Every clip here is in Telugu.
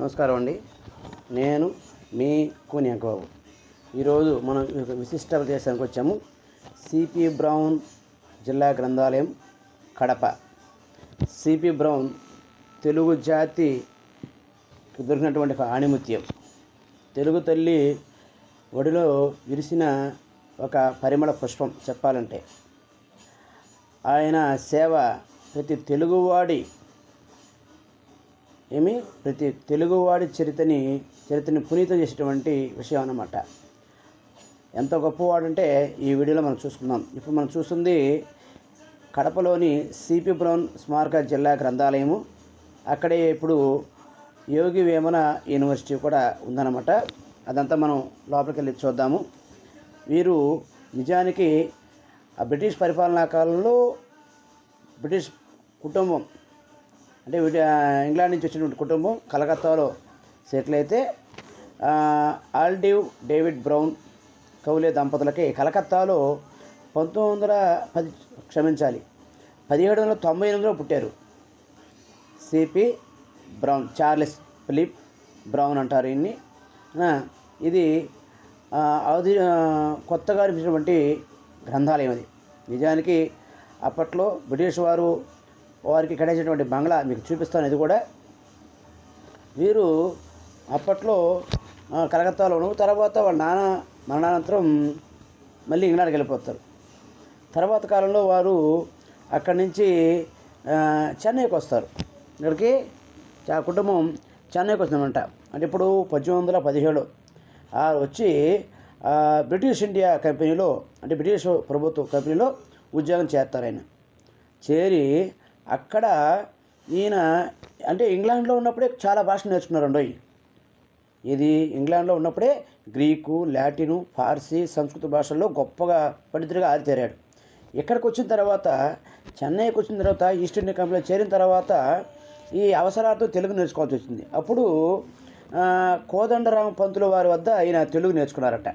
నమస్కారం అండి. నేను మీ కూనియంకబాబు. ఈరోజు మనం విశిష్ట ప్రదేశానికి వచ్చాము. సిపి బ్రౌన్ జిల్లా గ్రంథాలయం కడప. సిపి బ్రౌన్ తెలుగు జాతి దొరికినటువంటి ఒక ఆణిముత్యం. తెలుగు తల్లి ఒడిలో విరిసిన ఒక పరిమళ పుష్పం చెప్పాలంటే. ఆయన సేవ ప్రతి తెలుగువాడి ఏమి? ప్రతి తెలుగువాడి చరిత్రని చరిత్రని పునీతం చేసేటువంటి విషయం అన్నమాట. ఎంత గొప్పవాడంటే ఈ వీడియోలో మనం చూసుకుందాం. ఇప్పుడు మనం చూస్తుంది కడపలోని సిపి బ్రౌన్ స్మారక జిల్లా గ్రంథాలయము. అక్కడే ఇప్పుడు యోగి వేమన యూనివర్సిటీ కూడా ఉందన్నమాట. అదంతా మనం లోపలికి వెళ్ళి చూద్దాము. వీరు నిజానికి ఆ బ్రిటిష్ పరిపాలనా కాలంలో బ్రిటిష్ కుటుంబం అంటే ఇంగ్లాండ్ నుంచి వచ్చినటువంటి కుటుంబం కలకత్తాలో సెటిల్ అయితే ఆల్డివ్ డేవిడ్ బ్రౌన్ కౌలే దంపతులకి కలకత్తాలో పంతొమ్మిది వందల పది క్షమించాలి పదిహేడు వందల తొంభై ఎనిమిదిలో పుట్టారు. CP Brown Charles Philip Brown అంటారు ఇన్ని ఇది ఆ, అది కొత్తగా అనిపించినటువంటి గ్రంథాలయం అది. నిజానికి అప్పట్లో బ్రిటిష్ వారు వారికి కట్టేసినటువంటి బంగ్లా మీకు చూపిస్తాను ఇది కూడా. వీరు అప్పట్లో కలకత్తాలో కలకత్తాలోను తర్వాత వాళ్ళ నాన్న మరణానంతరం మళ్ళీ ఇంగ్లాండ్కి వెళ్ళిపోతారు. తర్వాత కాలంలో వారు అక్కడి నుంచి చెన్నైకి వస్తారు. ఇక్కడికి ఆ కుటుంబం చెన్నైకి వస్తుందన్నమాట అంటే ఇప్పుడు పద్దెనిమిది వందల పదిహేడు ఆ వచ్చి బ్రిటిష్ ఇండియా కంపెనీలో అంటే బ్రిటిష్ ప్రభుత్వ కంపెనీలో ఉద్యోగం చేస్తారు ఆయన. చేరి అక్కడ ఈయన అంటే ఇంగ్లాండ్లో ఉన్నప్పుడే చాలా భాషలు నేర్చుకున్నారండి. ఇది ఇంగ్లాండ్లో ఉన్నప్పుడే గ్రీకు లాటిను ఫార్సీ సంస్కృత భాషల్లో గొప్పగా పండితుడిగా ఆరితేరాడు. ఇక్కడికి వచ్చిన తర్వాత చెన్నైకి వచ్చిన తర్వాత ఈస్ట్ ఇండియా కంపెనీలో చేరిన తర్వాత ఈ అవసరార్థం తెలుగు నేర్చుకోవాల్సి వచ్చింది. అప్పుడు కోదండరామ పంతుల వారి వద్ద ఆయన తెలుగు నేర్చుకున్నారట.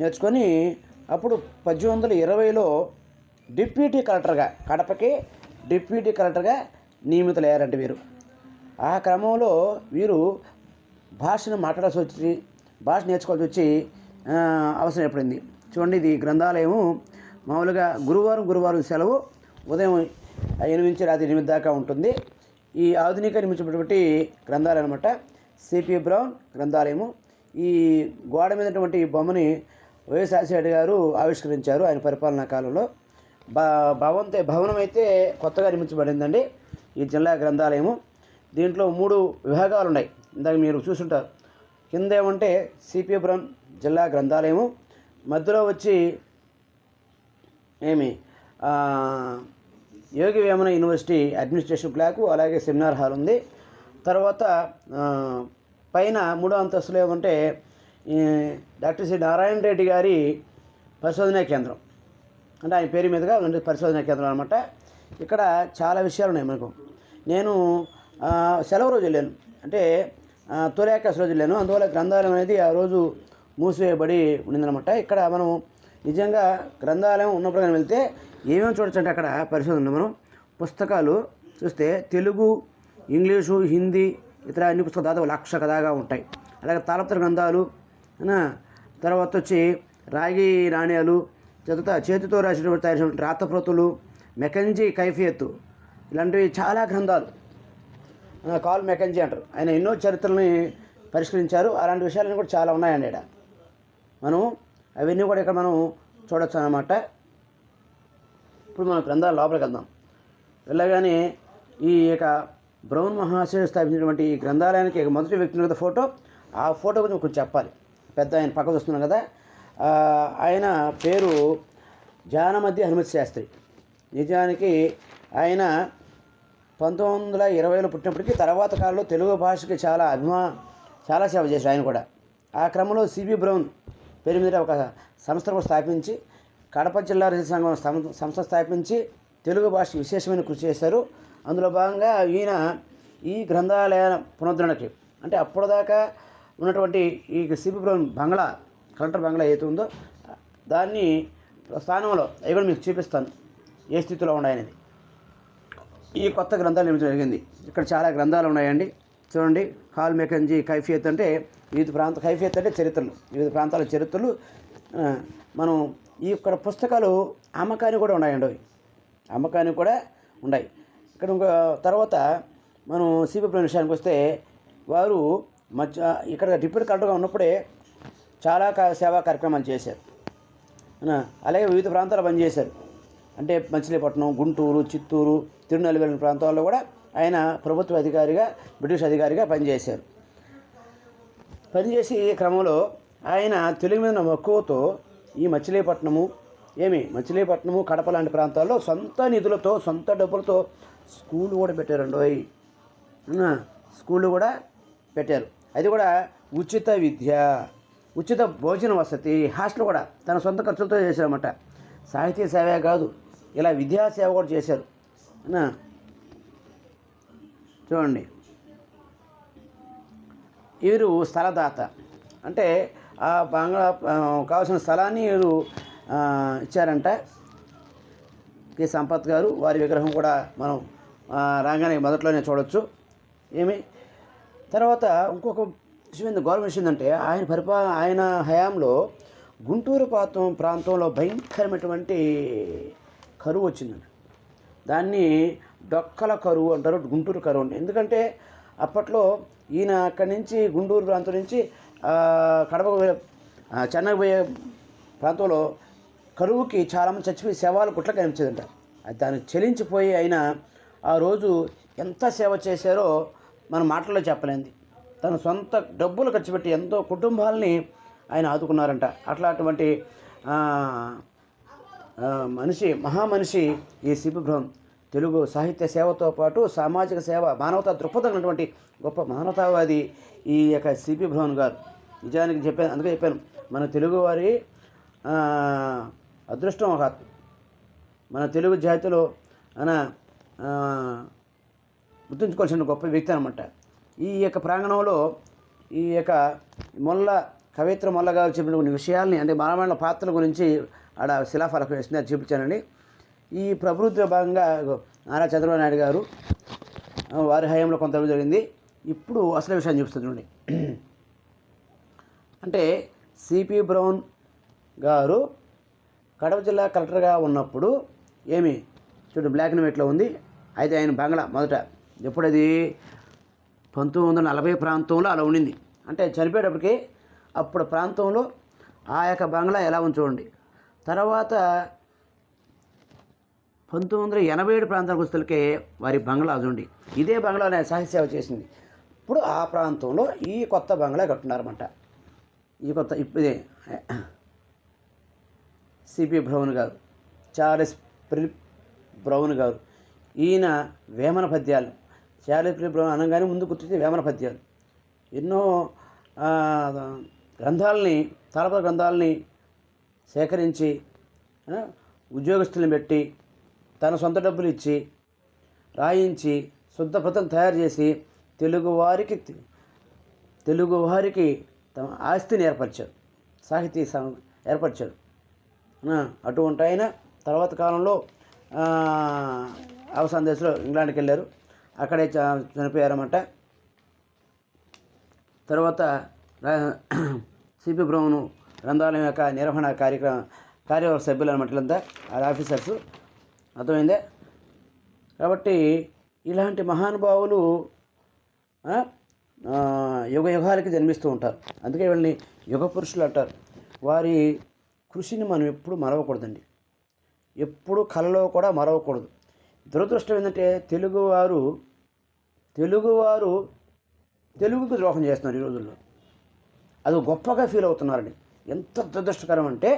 నేర్చుకొని అప్పుడు పద్దెనిమిది వందల ఇరవైలో డిప్యూటీ కలెక్టర్గా కడపకి డిప్యూటీ కలెక్టర్గా నియమితులయ్యారంట వీరు. ఆ క్రమంలో వీరు భాషను మాట్లాడాల్సి వచ్చి భాష నేర్చుకోవాల్సి వచ్చి అవసరం ఏర్పడింది. చూడండి ఇది గ్రంథాలయము. మామూలుగా గురువారం గురువారం సెలవు. ఉదయం ఎనిమిది నుంచి రాత్రి ఎనిమిది దాకా ఉంటుంది. ఈ ఆధునిక నిర్మించినటువంటి గ్రంథాలయం అనమాట సిపి బ్రౌన్ గ్రంథాలయము. ఈ గోడ మీదటువంటి బొమ్మని వైఎస్ రాజశేఖర్ గారు ఆవిష్కరించారు ఆయన పరిపాలనా కాలంలో. భవంతే భవనం అయితే కొత్తగా నిర్మించబడిందండి. ఈ జిల్లా గ్రంథాలయము. దీంట్లో మూడు విభాగాలు ఉన్నాయి ఇందాక మీరు చూసుంటారు. కింద ఏమంటే సిపి జిల్లా గ్రంథాలయము. మధ్యలో వచ్చి ఏమి? Yogi Vemana university administration block అలాగే సెమినార్ హాల్ ఉంది. తర్వాత పైన మూడో అంతస్తులో ఏమంటే ఈ డాక్టర్ సి నారాయణ రెడ్డి గారి పరిశోధనా కేంద్రం. అంటే ఆయన పేరు మీదుగా రెండు పరిశోధన కేంద్రం అనమాట ఇక్కడ చాలా విషయాలు ఉన్నాయి మనకు. నేను సెలవు రోజు వెళ్ళాను. అంటే ఆ, రోజు వెళ్ళాను. అందువల్ల గ్రంథాలయం అనేది ఆ రోజు మూసివేయబడి ఉండిందనమాట ఇక్కడ మనం నిజంగా గ్రంథాలయం ఉన్నప్పుడు కానీ వెళ్తే ఏమేమి చూడొచ్చు అంటే అక్కడ పరిశోధన మనం పుస్తకాలు చూస్తే తెలుగు ఇంగ్లీషు హిందీ ఇతర అన్ని పుస్తకాలు దాదాపు లక్ష కదాగా ఉంటాయి. అలాగే తాళపత్ర గ్రంథాలు తర్వాత వచ్చి రాగి నాణ్యాలు చేత చేతితో రాసినటువంటి తయారు చేసినటువంటి రాతప్రతులు మెకంజీ కైఫియత్తు ఇలాంటివి చాలా గ్రంథాలు. కాల్ మెకంజీ అంటారు. ఆయన ఎన్నో చరిత్రలని పరిష్కరించారు. అలాంటి విషయాలన్నీ కూడా చాలా ఉన్నాయండి ఇక్కడ. మనం అవన్నీ కూడా ఇక్కడ మనం చూడొచ్చు అన్నమాట. ఇప్పుడు మనం గ్రంథాల లోపలికి వెళ్దాం. వెళ్ళగానే ఈ యొక్క బ్రౌన్ మహాశయుడు స్థాపించినటువంటి ఈ గ్రంథాలయానికి మొదటి వ్యక్తిగత ఫోటో. ఆ ఫోటో గురించి కొంచెం చెప్పాలి. పెద్ద ఆయన పక్కకు వస్తున్నాం కదా. ఆయన పేరు జానమధ్య హనుమతి శాస్త్రి. నిజానికి ఆయన పంతొమ్మిది వందల ఇరవైలో పుట్టినప్పటికీ తర్వాత కాలంలో తెలుగు భాషకి చాలా అభిమా చాలా సేవ చేశారు ఆయన కూడా. ఆ క్రమంలో సిబి బ్రౌన్ పేరు మీద ఒక సంస్థ స్థాపించి కడప జిల్లా రైతు సంఘం సంస్థ స్థాపించి తెలుగు భాష విశేషమైన కృషి చేశారు. అందులో భాగంగా ఈయన ఈ గ్రంథాలయ పునరుద్ధరణకి అంటే అప్పటిదాకా ఉన్నటువంటి ఈ సిబి బ్రౌన్ బంగ్లా కౌంటర్ బంగ్లా ఏదైతే ఉందో దాన్ని స్థానంలో అవి కూడా మీకు చూపిస్తాను ఏ స్థితిలో ఉన్నాయనేది ఈ కొత్త గ్రంథాలు నిర్మించడం జరిగింది. ఇక్కడ చాలా గ్రంథాలు ఉన్నాయండి. చూడండి హాల్ మెకంజీ కైఫియత్ అంటే వివిధ ప్రాంత కైఫియత్ అంటే చరిత్రలు. వివిధ ప్రాంతాల చరిత్రలు మనం ఈ ఇక్కడ పుస్తకాలు అమ్మకానికి కూడా ఉన్నాయండి అవి. అమ్మకానికి కూడా ఉన్నాయి. ఇక్కడ ఇంకో తర్వాత మనం సిబిప్రో విషయానికి వస్తే వారు మధ్య ఇక్కడ డిప్యూటీ కలెక్టర్గా ఉన్నప్పుడే చాలా సేవా కార్యక్రమాలు చేశారు. అలాగే వివిధ ప్రాంతాలు పనిచేశారు. అంటే మచిలీపట్నం గుంటూరు చిత్తూరు తిరునెల్వేలి ప్రాంతాల్లో కూడా ఆయన ప్రభుత్వ అధికారిగా బ్రిటిష్ అధికారిగా పనిచేశారు. పనిచేసి క్రమంలో ఆయన తెలుగు మీద మక్కువతో ఈ మచిలీపట్నము ఏమి? మచిలీపట్నము కడప లాంటి ప్రాంతాల్లో సొంత నిధులతో సొంత డబ్బులతో స్కూల్ కూడా పెట్టారండి ఓయ్. స్కూళ్ళు కూడా పెట్టారు. అది కూడా ఉచిత విద్య. ఉచిత భోజన వసతి హాస్టల్ కూడా తన సొంత ఖర్చులతో చేశారన్నమాట. సాహిత్య సేవే కాదు ఇలా విద్యా సేవ కూడా చేశారు. చూడండి. వీరు స్థలదాత. అంటే ఆ బంగ్లా కావాల్సిన స్థలాన్ని వీరు ఇచ్చారంట. కె సంపత్ గారు వారి విగ్రహం కూడా మనం రాగానే మొదట్లోనే చూడొచ్చు. ఏమి? తర్వాత ఇంకొక విషయం గౌరవం గౌరవ ఆయన పరిపా ఆయన హయాంలో గుంటూరు ప్రాంతం ప్రాంతంలో భయంకరమైనటువంటి కరువు వచ్చిందండి దాన్ని డొక్కల కరువు అంటారు గుంటూరు కరువు అంటే. ఎందుకంటే అప్పట్లో ఈయన అక్కడి నుంచి గుంటూరు ప్రాంతం నుంచి కడప కడపకు పోయే పోయే ప్రాంతంలో కరువుకి చాలామంది చచ్చిపోయి శవాలు గుట్ల కనిపించేదంట. అది దాన్ని చెలించిపోయి అయినా ఆ రోజు ఎంత సేవ చేశారో మన మాటల్లో చెప్పలేంది. తన సొంత డబ్బులు ఖర్చు పెట్టి ఎంతో కుటుంబాలని ఆయన ఆదుకున్నారంట. అట్లా అటువంటి మనిషి మహామనిషి ఈ శిబిభ్రం తెలుగు సాహిత్య సేవతో పాటు సామాజిక సేవ మానవతా దృక్పథం ఉన్నటువంటి గొప్ప మానవతావాది ఈ యొక్క సిపి బ్రహ్మన్ గారు. నిజానికి చెప్పాను అందుకే చెప్పాను మన తెలుగువారి అదృష్టం ఒక మన తెలుగు జాతిలో మన గుర్తుంచుకోవాల్సిన గొప్ప వ్యక్తి అనమాట ఈ యొక్క ప్రాంగణంలో ఈ యొక్క మొల్ల కవిత్ర మొల్ల గారు చెప్పిన కొన్ని విషయాల్ని అంటే మానవాళ్ళ పాత్రల గురించి ఆడ శిలాఫలకం వేసింది అది చూపించానండి. ఈ ప్రవృత్తిలో భాగంగా నారా చంద్రబాబు నాయుడు గారు వారి హయాంలో కొంత జరిగింది. ఇప్పుడు అసలు విషయం చూపిస్తుంది అంటే సిపి బ్రౌన్ గారు కడప జిల్లా కలెక్టర్గా ఉన్నప్పుడు ఏమి? చూడండి బ్లాక్ అండ్ వైట్లో ఉంది. అయితే ఆయన బంగ్లా మొదట. ఎప్పుడది? పంతొమ్మిది వందల నలభై ప్రాంతంలో అలా ఉండింది. అంటే చనిపోయేటప్పటికి అప్పుడు ప్రాంతంలో ఆ యొక్క బంగ్లా ఎలా ఉంచుకోండి తర్వాత పంతొమ్మిది వందల ఎనభై ఏడు ప్రాంతానికి వస్తులకే వారి బంగ్లా ఉండి ఇదే బంగ్లా ఆయన సాహిత్య సేవ చేసింది. ఇప్పుడు ఆ ప్రాంతంలో ఈ కొత్త బంగ్లా కట్టున్నారన్నమాట ఈ కొత్త ఇప్పుడే సిపి బ్రౌన్ గారు చార్లెస్ ప్రిప్ బ్రౌన్ గారు. ఈయన వేమన పద్యాలు శారీ ఫిలిప్ అనగానే ముందు గుర్తించే వేమన పద్యాలు. ఎన్నో గ్రంథాలని తాళపద గ్రంథాలని సేకరించి ఉద్యోగస్తులను పెట్టి తన సొంత డబ్బులు ఇచ్చి రాయించి శుద్ధపథం తయారు చేసి తెలుగువారికి తెలుగువారికి తమ ఆస్తిని ఏర్పరిచారు. సాహితీ సం- ఏర్పరిచారు. అటువంటి ఆయన తర్వాత కాలంలో అవసాన దశలో ఇంగ్లాండ్కి వెళ్ళారు అక్కడే చ- చనిపోయారన్నమాట. తర్వాత సిపి బ్రౌను గ్రంథాలయం యొక్క నిర్వహణ కార్యక్రమ కార్యవర్గ సభ్యులు అనమాట ఆ ఆఫీసర్స్. అర్థమైందే? కాబట్టి ఇలాంటి మహానుభావులు యుగ యుగాలకి జన్మిస్తూ ఉంటారు. అందుకే వీళ్ళని యుగ పురుషులు అంటారు. వారి కృషిని మనం ఎప్పుడు మరవకూడదండి. ఎప్పుడు కళలో కూడా మరవకూడదు. దురదృష్టం ఏంటంటే తెలుగువారు తెలుగువారు తెలుగుకు ద్రోహం చేస్తున్నారు ఈ రోజుల్లో. అది గొప్పగా ఫీల్ అవుతున్నారండి. ఎంత దురదృష్టకరం అంటే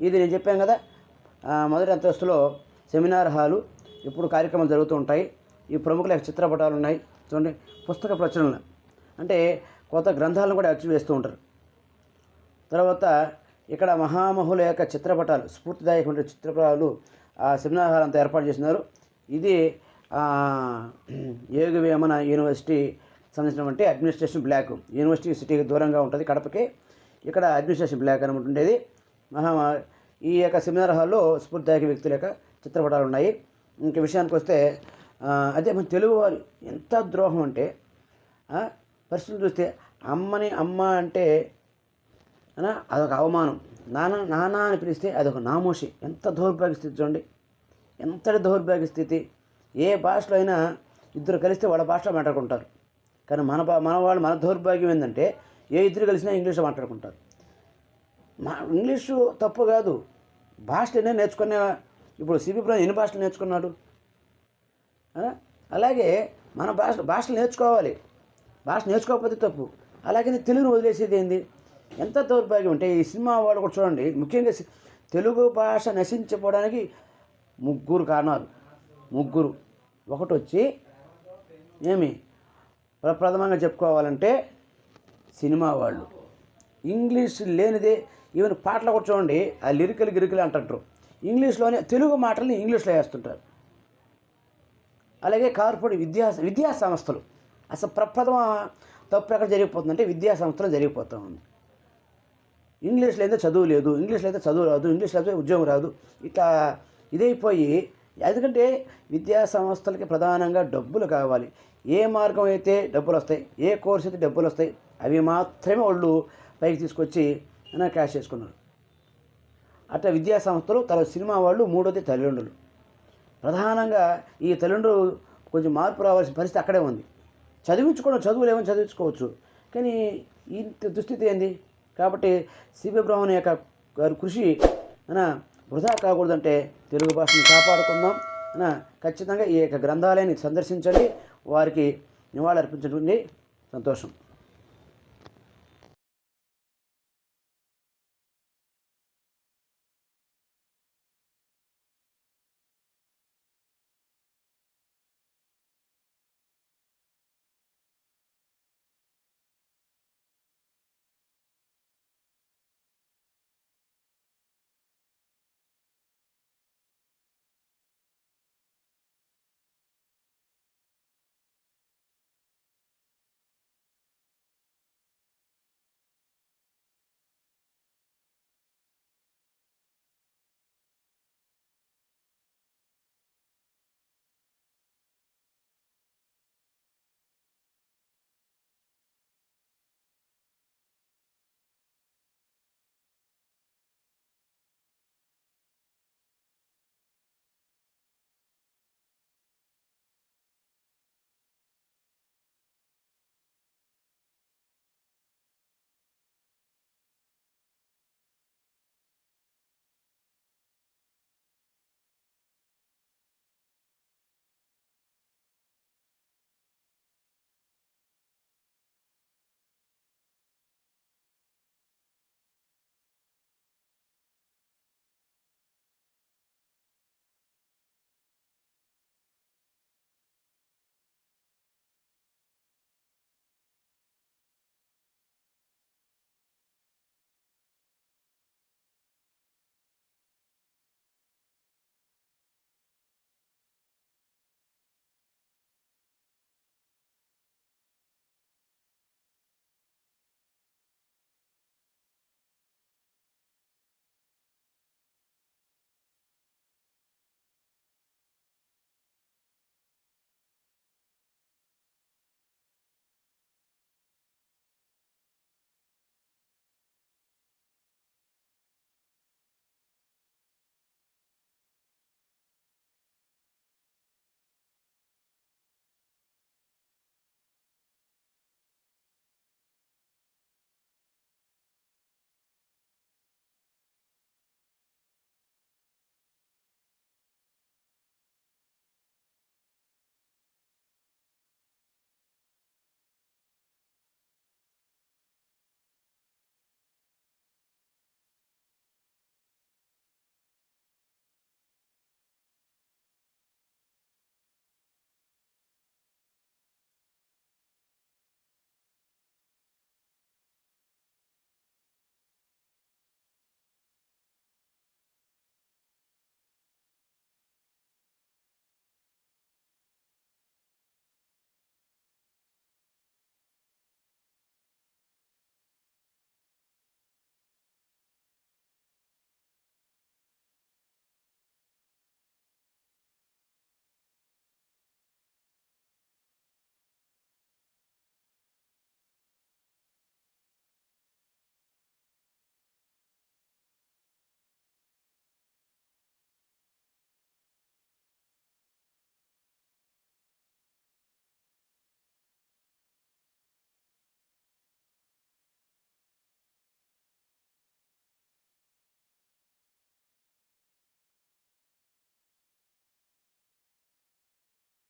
ఇది నేను చెప్పాను కదా మొదటి అంతస్తులో సెమినార్ హాలు ఇప్పుడు కార్యక్రమాలు జరుగుతూ ఉంటాయి. ఈ ప్రముఖుల చిత్రపటాలు ఉన్నాయి. చూడండి పుస్తక ప్రచురణలు. అంటే కొత్త గ్రంథాలను కూడా అచ్చు వేస్తూ ఉంటారు. తర్వాత ఇక్కడ మహామహుల యొక్క చిత్రపటాలు స్ఫూర్తిదాయకమైన చిత్రపటాలు ఆ సెమినార్ హాల్ అంతా ఏర్పాటు చేసినారు ఇది యోగవేమన వేమన యూనివర్సిటీ సంబంధించినటువంటి అడ్మినిస్ట్రేషన్ బ్లాక్. యూనివర్సిటీ సిటీకి దూరంగా ఉంటుంది కడపకి. ఇక్కడ అడ్మినిస్ట్రేషన్ బ్లాక్ అని ఉండేది. మహా ఈ యొక్క సెమినార్ హాల్లో స్ఫూర్తిదాయక వ్యక్తుల యొక్క చిత్రపటాలు ఉన్నాయి. ఇంక విషయానికి వస్తే అదే మన తెలుగు వారు ఎంత ద్రోహం అంటే పరిస్థితులు చూస్తే అమ్మని అమ్మ అంటే అదొక అవమానం. నాన్న నాన్న అని పిలిస్తే అదొక నామోషి. ఎంత దౌర్భాగ్య స్థితి చూడండి. ఎంతటి దౌర్భాగ్య స్థితి? ఏ భాషలో అయినా ఇద్దరు కలిస్తే వాళ్ళ భాషలో మాట్లాడుకుంటారు. కానీ మన భా మన వాళ్ళు మన దౌర్భాగ్యం ఏంటంటే ఏ ఇద్దరు కలిసినా ఇంగ్లీష్లో మాట్లాడుకుంటారు. మా ఇంగ్లీషు తప్పు కాదు. భాషలనే నేర్చుకునే ఇప్పుడు సిబి బ్రహ్మ ఎన్ని భాషలు నేర్చుకున్నాడు? అలాగే మన భాష భాషలు నేర్చుకోవాలి. భాష నేర్చుకోకపోతే తప్పు. అలాగే తెలుగును వదిలేసేది ఏంది? ఎంత దౌర్భాగ్యం అంటే ఈ సినిమా వాళ్ళు కూడా చూడండి. ముఖ్యంగా తెలుగు భాష నశించిపోవడానికి ముగ్గురు కారణాలు. ముగ్గురు. ఒకటి వచ్చి ఏమి ప్రప్రథమంగా చెప్పుకోవాలంటే సినిమా వాళ్ళు. ఇంగ్లీష్ లేనిదే ఈవెన్ పాటలు కూడా చూడండి ఆ లిరికలు గిరికలు అంటుంటారు. ఇంగ్లీష్లోనే తెలుగు మాటల్ని ఇంగ్లీష్లో వేస్తుంటారు. అలాగే కార్పొరేట్ విద్యా విద్యా సంస్థలు. అసలు ప్రప్రథమ తప్పు ఎక్కడ జరిగిపోతుందంటే విద్యా సంస్థలు జరిగిపోతూ ఉంది. ఇంగ్లీష్లో అయితే చదువు లేదు ఇంగ్లీష్లో అయితే చదువు రాదు ఇంగ్లీష్లో అయితే ఉద్యోగం రాదు. ఇట్లా ఇదైపోయి ఎందుకంటే విద్యా సంస్థలకి ప్రధానంగా డబ్బులు కావాలి. ఏ మార్గం అయితే డబ్బులు వస్తాయి ఏ కోర్స్ అయితే డబ్బులు వస్తాయి అవి మాత్రమే వాళ్ళు పైకి తీసుకొచ్చి క్యాష్ చేసుకున్నారు. అట్లా విద్యా సంస్థలు తర్వాత సినిమా వాళ్ళు మూడోది తల్లిదండ్రులు. ప్రధానంగా ఈ తల్లిదండ్రులు కొంచెం మార్పు రావాల్సిన పరిస్థితి అక్కడే ఉంది. చదివించుకోవడం చదువులు ఏమైనా చదివించుకోవచ్చు. కానీ ఇంత దుస్థితి ఏంది? కాబట్టి సిబి బ్రహ్మణ్ యొక్క గారి కృషి అనా వృధా కాకూడదంటే తెలుగు భాషను కాపాడుకుందాం ఖచ్చితంగా ఈ యొక్క గ్రంథాలయాన్ని సందర్శించండి. వారికి నివాళులర్పించండి సంతోషం.